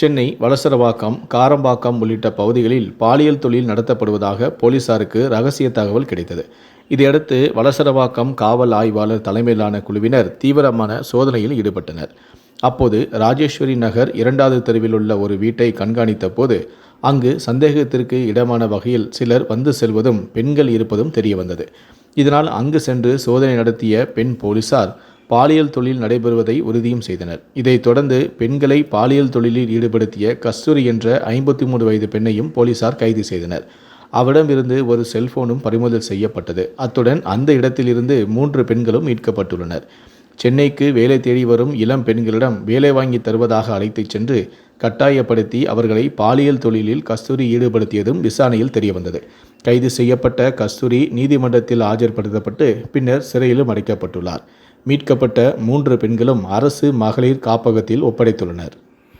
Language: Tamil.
சென்னை வலசரவாக்கம் காரம்பாக்கம் உள்ளிட்ட பகுதிகளில் பாலியல் தொழில் நடத்தப்படுவதாக போலீசாருக்கு ரகசிய தகவல் கிடைத்தது. இதையடுத்து வலசரவாக்கம் காவல் ஆய்வாளர் தலைமையிலான குழுவினர் தீவிரமான சோதனையில் ஈடுபட்டனர். அப்போது ராஜேஸ்வரி நகர் இரண்டாவது தெருவில் உள்ள ஒரு வீட்டை கண்காணித்த போது அங்கு சந்தேகத்திற்கு இடமான வகையில் சிலர் வந்து செல்வதும் பெண்கள் இருப்பதும் தெரியவந்தது. இதனால் அங்கு சென்று சோதனை நடத்திய பெண் போலீசார் பாலியல் தொழில் நடைபெறுவதை உறுதியும் செய்தனர். இதைத் தொடர்ந்து பெண்களை பாலியல் தொழிலில் ஈடுபடுத்திய கஸ்தூரி என்ற ஐம்பத்தி மூன்று வயது பெண்ணையும் போலீசார் கைது செய்தனர். அவரிடமிருந்து ஒரு செல்போனும் பறிமுதல் செய்யப்பட்டது. அத்துடன் அந்த இடத்திலிருந்து மூன்று பெண்களும் மீட்கப்பட்டுள்ளனர். சென்னைக்கு வேலை தேடி வரும் இளம் பெண்களிடம் வேலை வாங்கி தருவதாக அழைத்துச் சென்று கட்டாயப்படுத்தி அவர்களை பாலியல் தொழிலில் கஸ்தூரி ஈடுபடுத்தியதும் விசாரணையில் தெரியவந்தது. கைது செய்யப்பட்ட கஸ்தூரி நீதிமன்றத்தில் ஆஜர்படுத்தப்பட்டு பின்னர் சிறையிலும் அடைக்கப்பட்டுள்ளார். மீட்கப்பட்ட மூன்று பெண்களும் அரசு மகளிர் காப்பகத்தில் ஒப்படைத்துள்ளனர்.